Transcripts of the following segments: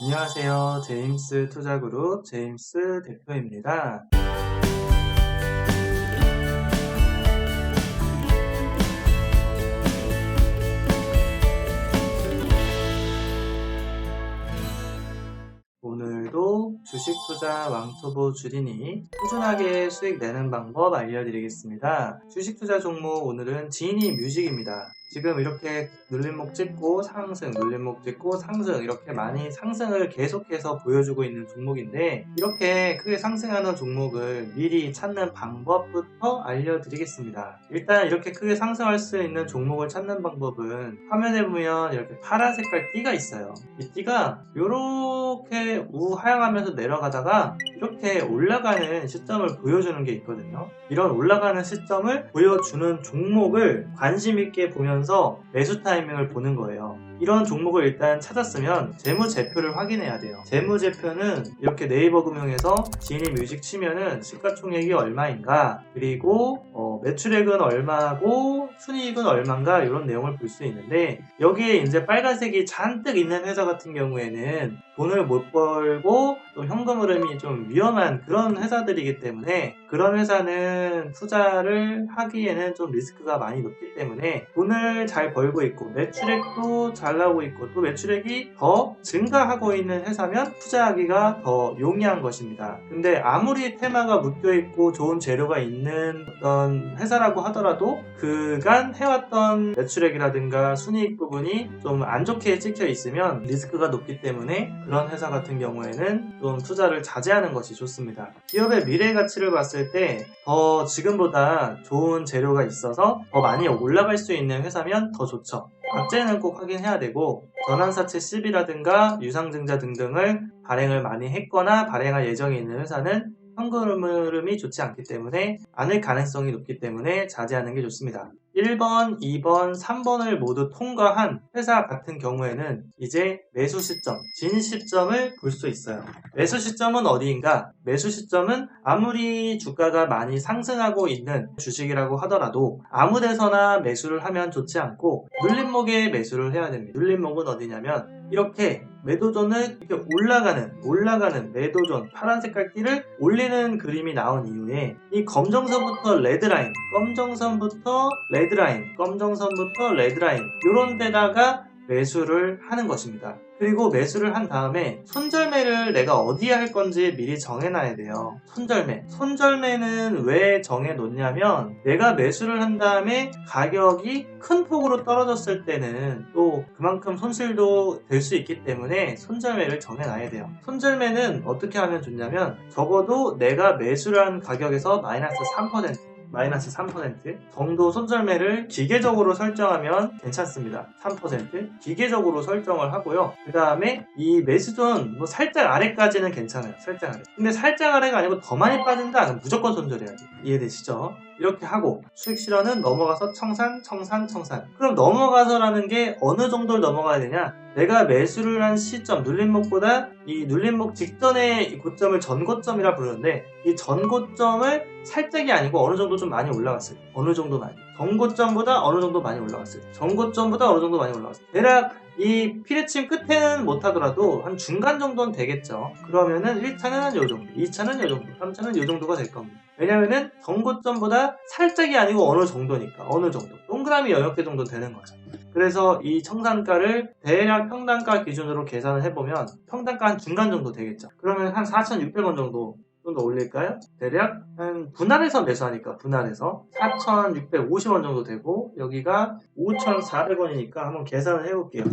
안녕하세요. 제임스 투자그룹 제임스 대표입니다. 오늘도 주식 투자 왕초보 주린이 꾸준하게 수익 내는 방법 알려드리겠습니다. 주식 투자 종목 오늘은 지니 뮤직입니다. 지금 이렇게 눌림목 찍고 상승, 눌림목 찍고 상승 이렇게 많이 상승을 계속해서 보여주고 있는 종목인데 이렇게 크게 상승하는 종목을 미리 찾는 방법부터 알려드리겠습니다. 일단 이렇게 크게 상승할 수 있는 종목을 찾는 방법은 화면에 보면 이렇게 파란 색깔 띠가 있어요. 이 띠가 이렇게 우하향하면서 내려가다가 이렇게 올라가는 시점을 보여주는 게 있거든요. 이런 올라가는 시점을 보여주는 종목을 관심 있게 보면 서 매수 타이밍을 보는 거예요. 이런 종목을 일단 찾았으면 재무제표를 확인해야 돼요. 재무제표는 이렇게 네이버 금융에서 지니 뮤직 치면은 시가총액이 얼마인가 그리고 어, 매출액은 얼마고 순이익은 얼마인가 이런 내용을 볼 수 있는데 여기에 이제 빨간색이 잔뜩 있는 회사 같은 경우에는 돈을 못 벌고 또 현금 흐름이 좀 위험한 그런 회사들이기 때문에 그런 회사는 투자를 하기에는 좀 리스크가 많이 높기 때문에 돈을 잘 벌고 있고 매출액도 잘 나오고 있고 또 매출액이 더 증가하고 있는 회사면 투자하기가 더 용이한 것입니다. 근데 아무리 테마가 묶여 있고 좋은 재료가 있는 어떤 회사라고 하더라도 그간 해왔던 매출액이라든가 순이익 부분이 좀 안 좋게 찍혀 있으면 리스크가 높기 때문에 그런 회사 같은 경우에는 좀 투자를 자제하는 것이 좋습니다. 기업의 미래 가치를 봤을 때 더 지금보다 좋은 재료가 있어서 더 많이 올라갈 수 있는 회사면 더 좋죠. 악재는 꼭 확인해야 되고 전환사채 10이라든가 유상증자 등등을 발행을 많이 했거나 발행할 예정이 있는 회사는 현금 흐름이 좋지 않기 때문에 않을 가능성이 높기 때문에 자제하는 게 좋습니다. 1번, 2번, 3번을 모두 통과한 회사 같은 경우에는 이제 매수 시점, 진 시점을 볼 수 있어요. 매수 시점은 어디인가? 매수 시점은 아무리 주가가 많이 상승하고 있는 주식이라고 하더라도 아무 데서나 매수를 하면 좋지 않고 눌림목에 매수를 해야 됩니다. 눌림목은 어디냐면 이렇게 매도존을 이렇게 올라가는 올라가는 매도존 파란 색깔 띠를 올리는 그림이 나온 이후에 이 검정선부터 레드라인 검정선부터 레드라인 검정선부터 레드라인 이런 데다가 매수를 하는 것입니다. 그리고 매수를 한 다음에 손절매를 내가 어디에 할 건지 미리 정해놔야 돼요. 손절매. 손절매는 왜 정해놓냐면 내가 매수를 한 다음에 가격이 큰 폭으로 떨어졌을 때는 또 그만큼 손실도 될 수 있기 때문에 손절매를 정해놔야 돼요. 손절매는 어떻게 하면 좋냐면 적어도 내가 매수를 한 가격에서 마이너스 3% 마이너스 3% 정도 손절매를 기계적으로 설정하면 괜찮습니다. 3% 기계적으로 설정을 하고요. 그 다음에 이 매수존 뭐 살짝 아래까지는 괜찮아요. 살짝 아래. 근데 살짝 아래가 아니고 더 많이 빠진다? 무조건 손절해야지. 이해되시죠? 이렇게 하고 수익 실현은 넘어가서 청산, 청산, 청산. 그럼 넘어가서라는 게 어느 정도를 넘어가야 되냐? 내가 매수를 한 시점, 눌림목보다 이 눌림목 직전의 이 고점을 전고점이라 부르는데 이 전고점을 살짝이 아니고 어느 정도 좀 많이 올라갔어요. 어느 정도 많이. 전고점보다 어느 정도 많이 올라갔어요. 전고점보다 어느 정도 많이 올라갔어요. 대략 이 피레침 끝에는 못하더라도 한 중간 정도는 되겠죠. 그러면은 1차는 요 정도, 2차는 요 정도, 3차는 요 정도가 될 겁니다. 왜냐면은 전고점보다 살짝이 아니고 어느 정도니까, 어느 정도. 동그라미 개 정도 되는 거죠. 그래서 이 청산가를 대략 평단가 기준으로 계산을 해보면 평단가 한 중간 정도 되겠죠. 그러면 한 4,600원 정도 좀 더 올릴까요? 대략 한 분할해서 매수하니까 분할해서 4,650원 정도 되고 여기가 5,400원이니까 한번 계산을 해볼게요.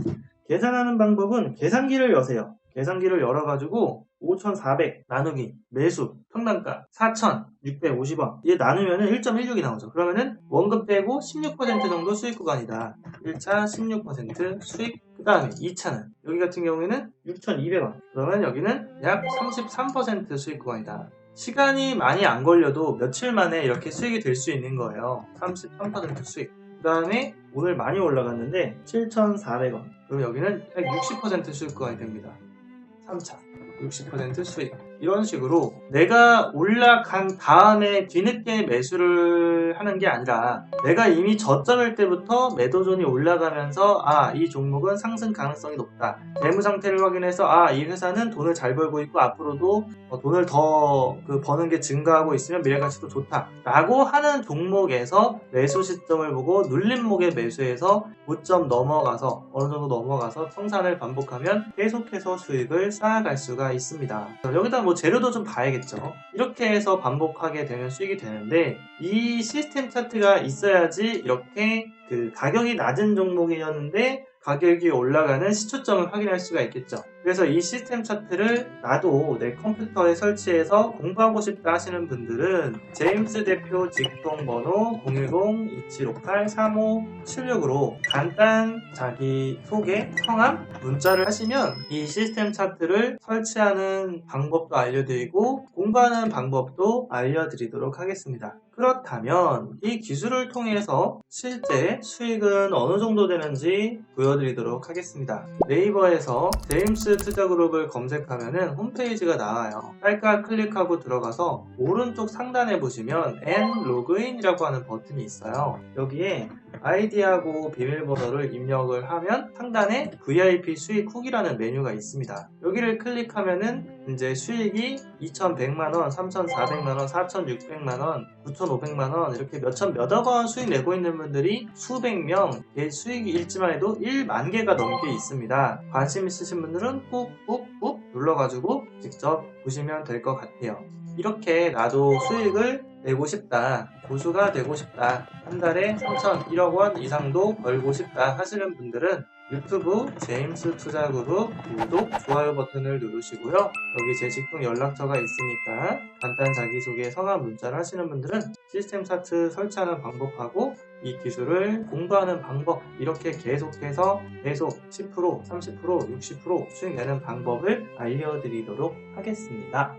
계산하는 방법은 계산기를 여세요. 계산기를 열어가지고 5,400 나누기 매수 평단가 4,650원 얘 나누면은 1.16이 나오죠. 그러면은 원금 빼고 16% 정도 수익 구간이다. 1차 16% 수익 그 다음에 2차는 여기 같은 경우에는 6,200원 그러면 여기는 약 33% 수익 구간이다. 시간이 많이 안 걸려도 며칠 만에 이렇게 수익이 될 수 있는 거예요. 33% 수익. 그 다음에 오늘 많이 올라갔는데 7,400원. 그럼 여기는 약 60% 수익 구간이 됩니다. 3차. 60% 수익. 이런 식으로 내가 올라간 다음에 뒤늦게 매수를 하는 게 아니라 내가 이미 저점일 때부터 매도존이 올라가면서 아, 이 종목은 상승 가능성이 높다. 재무 상태를 확인해서 아, 이 회사는 돈을 잘 벌고 있고 앞으로도 어, 돈을 더 그 버는 게 증가하고 있으면 미래 가치도 좋다. 라고 하는 종목에서 매수 시점을 보고 눌림목에 매수해서 고점 넘어가서 어느 정도 넘어가서 청산을 반복하면 계속해서 수익을 쌓아갈 수가 있습니다. 여기다 뭐 재료도 좀 봐야겠죠. 이렇게 해서 반복하게 되면 수익이 되는데 이 시스템 차트가 있어야지 이렇게 그 가격이 낮은 종목이었는데 가격이 올라가는 시초점을 확인할 수가 있겠죠. 그래서 이 시스템 차트를 나도 내 컴퓨터에 설치해서 공부하고 싶다 하시는 분들은 제임스 대표 직통 번호 010-2758-3576으로 간단 자기 소개, 성함, 문자를 하시면 이 시스템 차트를 설치하는 방법도 알려드리고 공부하는 방법도 알려드리도록 하겠습니다. 그렇다면 이 기술을 통해서 실제 수익은 어느 정도 되는지 보여드리도록 하겠습니다. 네이버에서 제임스 투자그룹을 검색하면 홈페이지가 나와요. 깔깔 클릭하고 들어가서 오른쪽 상단에 보시면 N 로그인이라고 하는 버튼이 있어요. 여기에 아이디하고 비밀번호를 입력을 하면 상단에 VIP 수익 훅이라는 메뉴가 있습니다. 여기를 클릭하면은 이제 수익이 2,100만원, 3,400만원, 4,600만원, 9,500만원 이렇게 몇천 몇억 원 수익 내고 있는 분들이 수백 명, 개 수익이 일지만 해도 1만 개가 넘게 있습니다. 관심 있으신 분들은 꾹꾹꾹 눌러가지고 직접 보시면 될 것 같아요. 이렇게 나도 수익을 내고 싶다. 고수가 되고 싶다. 한 달에 3천, 1억 원 이상도 벌고 싶다 하시는 분들은 유튜브 제임스 투자그룹 구독, 좋아요 버튼을 누르시고요. 여기 제 직통 연락처가 있으니까 간단 자기소개 성함 문자를 하시는 분들은 시스템 차트 설치하는 방법하고 이 기술을 공부하는 방법 이렇게 계속해서 계속 10%, 30%, 60% 수익 내는 방법을 알려드리도록 하겠습니다.